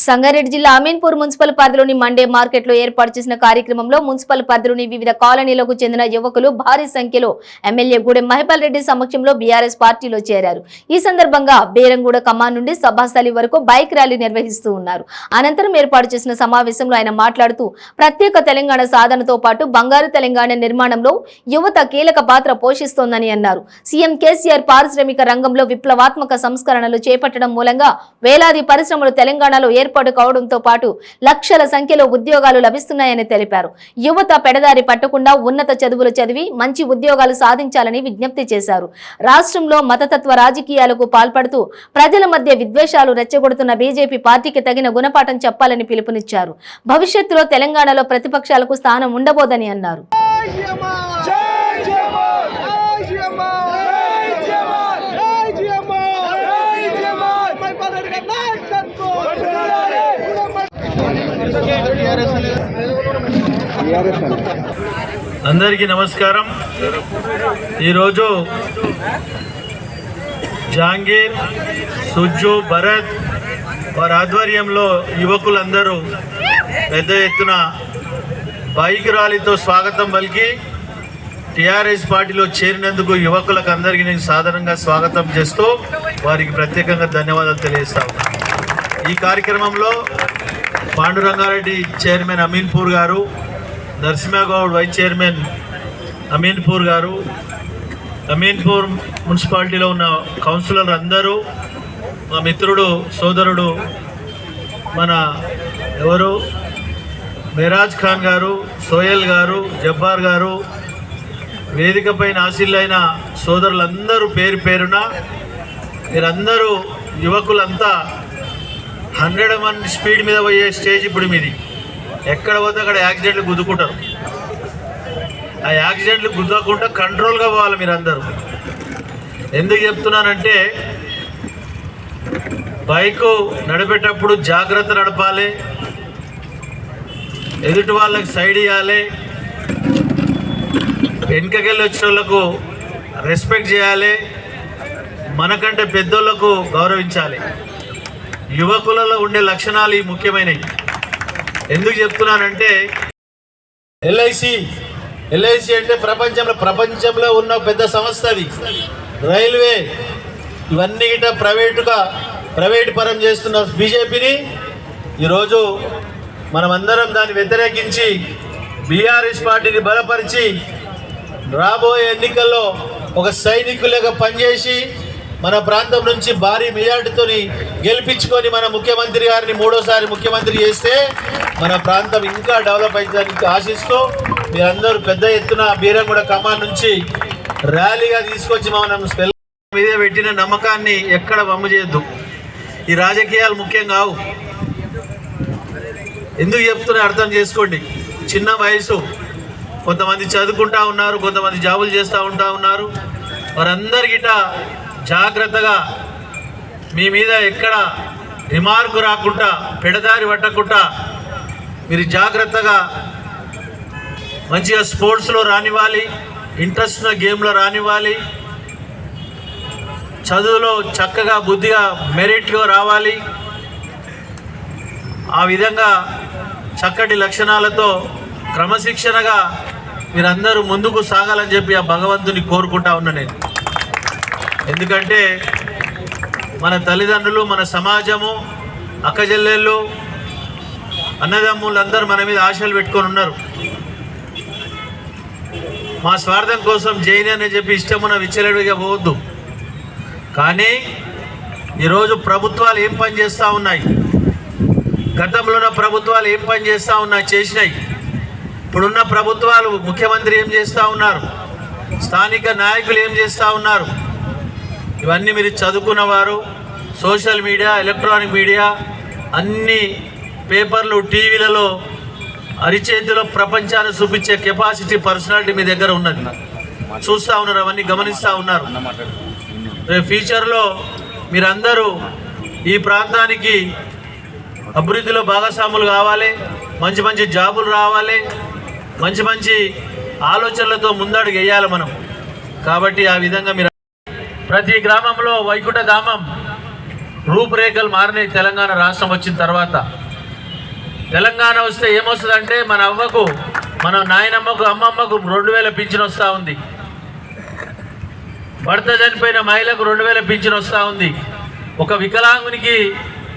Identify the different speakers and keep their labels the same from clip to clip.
Speaker 1: సంగారెడ్డి జిల్లా అమీన్పూర్ మున్సిపల్ పరిధిలోని మండే మార్కెట్లో ఏర్పాటు చేసిన కార్యక్రమంలో మున్సిపల్ పరిధిలోని వివిధ కాలనీలకు చెందిన యువకులు భారీ సంఖ్యలో ఎమ్మెల్యే గూడెం మహిపాల్ రెడ్డి సమక్షంలో బీఆర్ఎస్ పార్టీలో చేరారు. ఈ సందర్భంగా బేరంగూడ కమాన్ నుండి సభాస్థలి వరకు బైక్ ర్యాలీ నిర్వహిస్తూ ఉన్నారు. అనంతరం ఏర్పాటు చేసిన సమావేశంలో ఆయన మాట్లాడుతూ ప్రత్యేక తెలంగాణ సాధనతో పాటు బంగారు తెలంగాణ నిర్మాణంలో యువత కీలక పాత్ర పోషిస్తోందని అన్నారు. సీఎం కేసీఆర్ పారిశ్రామిక రంగంలో విప్లవాత్మక సంస్కరణలు చేపట్టడం మూలంగా వేలాది పరిశ్రమలు తెలంగాణలో ఏర్పాటు కావడంతో పాటు లక్షల సంఖ్యలో ఉద్యోగాలు లభిస్తున్నాయని తెలిపారు. యువత పెడదారి పట్టకుండా ఉన్నత చదువులు చదివి మంచి ఉద్యోగాలు సాధించాలని విజ్ఞప్తి చేశారు. రాష్ట్రంలో మతతత్వ రాజకీయాలకు పాల్పడుతూ ప్రజల మధ్య విద్వేషాలు రెచ్చగొడుతున్న బీజేపీ పార్టీకి తగిన గుణపాఠం చెప్పాలని పిలుపునిచ్చారు. భవిష్యత్తులో తెలంగాణలో ప్రతిపక్షాలకు స్థానం ఉండబోదని అన్నారు.
Speaker 2: అందరికీ నమస్కారం ఈరోజు జహాంగీర్ సుజ్జు భరత్ వారి ఆధ్వర్యంలో యువకులందరూ పెద్ద ఎత్తున బైక్ ర్యాలీతో స్వాగతం పలికి టీఆర్ఎస్ పార్టీలో చేరినందుకు యువకులకు అందరికీ నేను సాధారణంగా స్వాగతం చేస్తూ వారికి ప్రత్యేకంగా ధన్యవాదాలు తెలియజేస్తా. ఈ కార్యక్రమంలో పాండురంగారెడ్డి చైర్మన్ అమీన్పూర్ గారు నరసింహగౌడ్ వైస్ చైర్మన్ అమీన్పూర్ గారు అమీన్పూర్ మున్సిపాలిటీలో ఉన్న కౌన్సిలర్ అందరూ మా మిత్రుడు సోదరుడు మన ఎవరు? మిరాజ్ ఖాన్ గారు సోయల్ గారు జబ్బార్ గారు వేదికపైన ఆశీలైన సోదరులందరూ పేరు పేరున మీరందరూ యువకులంతా హండ్రెడ్ వన్ స్పీడ్ మీద పోయే స్టేజ్ ఇప్పుడు మీది. ఎక్కడ పోతే అక్కడ యాక్సిడెంట్లు గుద్దుకుంటారు. ఆ యాక్సిడెంట్లు గుద్దకుండా కంట్రోల్గా పోవాలి మీరందరూ. ఎందుకు చెప్తున్నానంటే బైకు నడిపేటప్పుడు జాగ్రత్త నడపాలి. ఎదుటి వాళ్ళకి సైడ్ ఇవ్వాలి వెనుకకెళ్ళి వచ్చిన వాళ్ళకు రెస్పెక్ట్ చేయాలి. మనకంటే పెద్దోళ్ళకు గౌరవించాలి. యువకులలో ఉండే లక్షణాలు ఈ ముఖ్యమైనవి. ఎందుకు చెప్తున్నానంటే ఎల్ఐసి ఎల్ఐసి అంటే ప్రపంచంలో ప్రపంచంలో ఉన్న పెద్ద సంస్థ అది. రైల్వే ఇవన్నీ గిట ప్రైవేటుగా ప్రైవేట్ పరం చేస్తున్న బీజేపీని ఈరోజు మనమందరం దాన్ని వ్యతిరేకించి బీఆర్ఎస్ పార్టీని బలపరిచి రాబోయే ఎన్నికల్లో ఒక సైనికులుగా పనిచేసి మన ప్రాంతం నుంచి భారీ మెజార్టీతోని గెలిపించుకొని మన ముఖ్యమంత్రి గారిని మూడోసారి ముఖ్యమంత్రి చేస్తే మన ప్రాంతం ఇంకా డెవలప్ అవుతుందని ఆశిస్తూ మీరందరూ పెద్ద ఎత్తున బీరంగూడ కమాన్ నుంచి ర్యాలీగా తీసుకొచ్చి మనం స్పెల్ మీద పెట్టిన నమ్మకాన్ని ఎక్కడ వమ్ము చేయొద్దు. ఈ రాజకీయాలు ముఖ్యం కావు. ఎందుకు చెప్తున్నా అర్థం చేసుకోండి. చిన్న వయసు. కొంతమంది చదువుకుంటా ఉన్నారు కొంతమంది జాబులు చేస్తూ ఉంటా ఉన్నారు. వారందరికిట జాగ్రత్తగా మీ మీద ఎక్కడ రిమార్కు రాకుండా పెడదారి పట్టకుండా మీరు జాగ్రత్తగా మంచిగా స్పోర్ట్స్లో రానివ్వాలి ఇంట్రెస్ట్ ఉన్న గేమ్లో రానివ్వాలి చదువులో చక్కగా బుద్ధిగా మెరిట్లో రావాలి. ఆ విధంగా చక్కటి లక్షణాలతో క్రమశిక్షణగా మీరందరూ ముందుకు సాగాలని చెప్పి ఆ భగవంతుని కోరుకుంటా ఉన్నా నేను. ఎందుకంటే మన తల్లిదండ్రులు మన సమాజము అక్కజెల్లెళ్ళు అన్నదమ్ములు అందరూ మన మీద ఆశలు పెట్టుకొని ఉన్నారు. మా స్వార్థం కోసం జైన్ అని చెప్పి ఇష్టమున్న విచ్చలవిడిగా పోవద్దు. కానీ ఈరోజు ప్రభుత్వాలు ఏం పని చేస్తూ ఉన్నాయి? గతంలో ఉన్న ప్రభుత్వాలు ఏం పని చేస్తూ ఉన్నాయి? చేసినాయి. ఇప్పుడున్న ప్రభుత్వాలు ముఖ్యమంత్రి ఏం చేస్తూ ఉన్నారు? స్థానిక నాయకులు ఏం చేస్తూ ఉన్నారు? ఇవన్నీ మీరు చదువుకున్నవారు సోషల్ మీడియా ఎలక్ట్రానిక్ మీడియా అన్ని పేపర్లు టీవీలలో అరిచేతిలో ప్రపంచాన్ని చూపించే కెపాసిటీ పర్సనాలిటీ మీ దగ్గర ఉన్నది. చూస్తూ ఉన్నారు అవన్నీ గమనిస్తూ ఉన్నారు. రేపు ఫ్యూచర్లో మీరందరూ ఈ ప్రాంతానికి అభివృద్ధిలో భాగస్వాములు కావాలి మంచి మంచి జాబులు రావాలి మంచి మంచి ఆలోచనలతో ముందడుగు వేయాలి మనం. కాబట్టి ఆ విధంగా మీరు ప్రతి గ్రామంలో వైకుంఠ ధామం రూపురేఖలు మారినాయి తెలంగాణ రాష్ట్రం వచ్చిన తర్వాత. తెలంగాణ వస్తే ఏమొస్తుందంటే మన అవ్వకు మన నాయనమ్మకు అమ్మమ్మకు రెండు వేల పింఛన్ వస్తూ ఉంది. భర్త చనిపోయిన మహిళకు రెండు వేల పింఛన్ వస్తూ ఉంది. ఒక వికలాంగునికి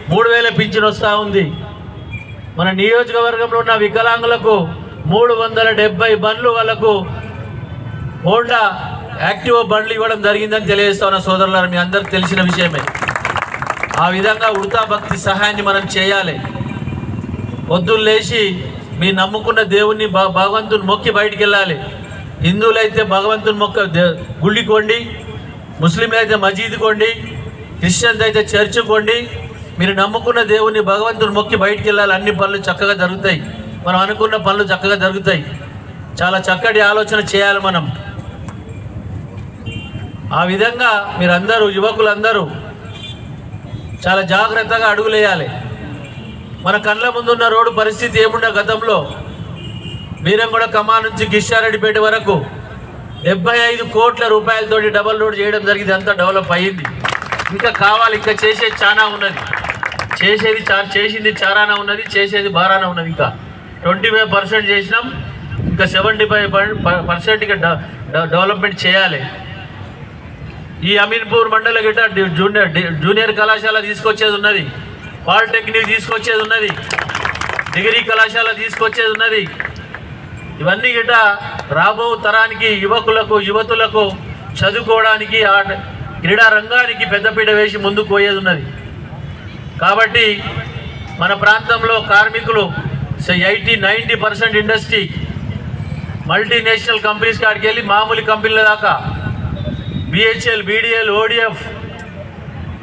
Speaker 2: మూడు వేల పింఛన్ వస్తూ ఉంది. మన నియోజకవర్గంలో ఉన్న వికలాంగులకు మూడు వందల డెబ్బై బండ్లు వాళ్ళకు హోండా యాక్టివ్ బండ్లు ఇవ్వడం జరిగిందని తెలియజేస్తా ఉన్న సోదరులారు మీ అందరికి తెలిసిన విషయమే. ఆ విధంగా ఉడతా భక్తి సహాయాన్ని మనం చేయాలి. పొద్దున్న లేచి మీ నమ్ముకున్న దేవుణ్ణి భగవంతుని మొక్కి బయటికి వెళ్ళాలి హిందువులైతే భగవంతుని మొక్క దే- గుళ్ళి కొండి ముస్లింలు అయితే మజీద్ కొండి క్రిస్టియన్స్ అయితే చర్చ్ కొండి మీరు నమ్ముకున్న దేవుణ్ణి భగవంతుని మొక్కి బయటికి వెళ్ళాలి అన్ని పనులు చక్కగా జరుగుతాయి. మనం అనుకున్న పనులు చక్కగా జరుగుతాయి. చాలా చక్కటి ఆలోచన చేయాలి మనం. ఆ విధంగా మీరందరూ యువకులందరూ చాలా జాగ్రత్తగా అడుగులేయాలి. మన కళ్ళ ముందున్న రోడ్డు పరిస్థితి ఏముండే గతంలో. బీరంగూడ కమా నుంచి కిషారెడ్డిపేట వరకు డెబ్బై ఐదు కోట్ల రూపాయలతోటి డబల్ రోడ్ చేయడం జరిగింది అంతా డెవలప్ అయ్యింది. ఇంకా కావాలి ఇంకా చేసేది చాలా ఉన్నది. చేసేది చా చేసింది చారానా ఉన్నది చేసేది బారానా ఉన్నది ఇంకా. ట్వంటీ ఫైవ్ పర్సెంట్ చేసినాం ఇంకా సెవెంటీ ఫైవ్ పర్సెంట్ ఇంకా డెవలప్మెంట్ చేయాలి. ఈ అమీన్పూర్ మండల గిట్ట జూనియర్ జూనియర్ కళాశాల తీసుకొచ్చేది ఉన్నది. పాలిటెక్నిక్ తీసుకొచ్చేది ఉన్నది. డిగ్రీ కళాశాల తీసుకొచ్చేది ఉన్నది. ఇవన్నీ గిట్ట రాబో తరానికి యువకులకు యువతులకు చదువుకోవడానికి ఆ క్రీడా రంగానికి పెద్దపీట వేసి ముందుకు పోయేది ఉన్నది. కాబట్టి మన ప్రాంతంలో కార్మికులు eighty ninety percent industry multinational companies కాడికి వెళ్ళి మామూలు కంపెనీల దాకా బిహెచ్ఎల్ బీడిఎల్ ఓడిఎఫ్